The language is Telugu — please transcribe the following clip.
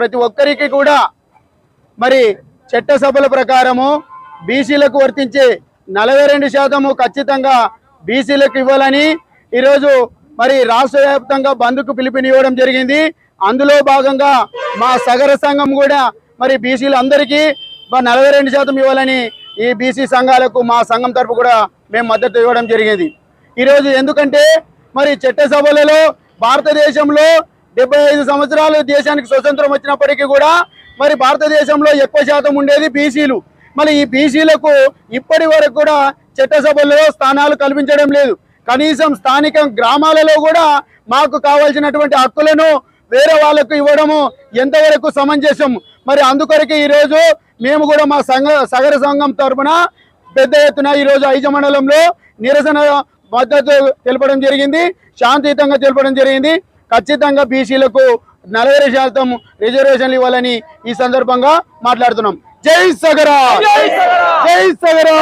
ప్రతి ఒక్కరికి కూడా మరి చట్టసభల ప్రకారము బీసీలకు వర్తించే నలభై రెండు శాతము ఖచ్చితంగా బీసీలకు ఇవ్వాలని ఈరోజు మరి రాష్ట్ర వ్యాప్తంగా బంద్కు పిలుపునివ్వడం జరిగింది. అందులో భాగంగా మా సగర సంఘం కూడా మరి బీసీలు అందరికీ నలభై రెండు శాతం ఇవ్వాలని ఈ బీసీ సంఘాలకు మా సంఘం తరపు కూడా మేము మద్దతు ఇవ్వడం జరిగింది. ఈరోజు ఎందుకంటే మరి చట్టసభలలో భారతదేశంలో డెబ్బై ఐదు సంవత్సరాలు దేశానికి స్వతంత్రం వచ్చినప్పటికీ కూడా మరి భారతదేశంలో ఎక్కువ శాతం ఉండేది బీసీలు. మరి ఈ బీసీలకు ఇప్పటి వరకు కూడా చట్టసభల్లో స్థానాలు కల్పించడం లేదు. కనీసం స్థానిక గ్రామాలలో కూడా మాకు కావాల్సినటువంటి హక్కులను వేరే వాళ్ళకు ఇవ్వడము ఎంతవరకు సమంజసం? మరి అందుకొరకు ఈరోజు మేము కూడా మా సంఘ సగర సంఘం తరపున పెద్ద ఎత్తున ఈరోజు ఐజ మండలంలో నిరసన మద్దతు తెలపడం జరిగింది. శాంతియుతంగా తెలపడం జరిగింది. ఖచ్చితంగా బీసీలకు నలభై శాతం రిజర్వేషన్లు ఇవ్వాలని ఈ సందర్భంగా మాట్లాడుతున్నాం. జై సగరా! జై సగరా!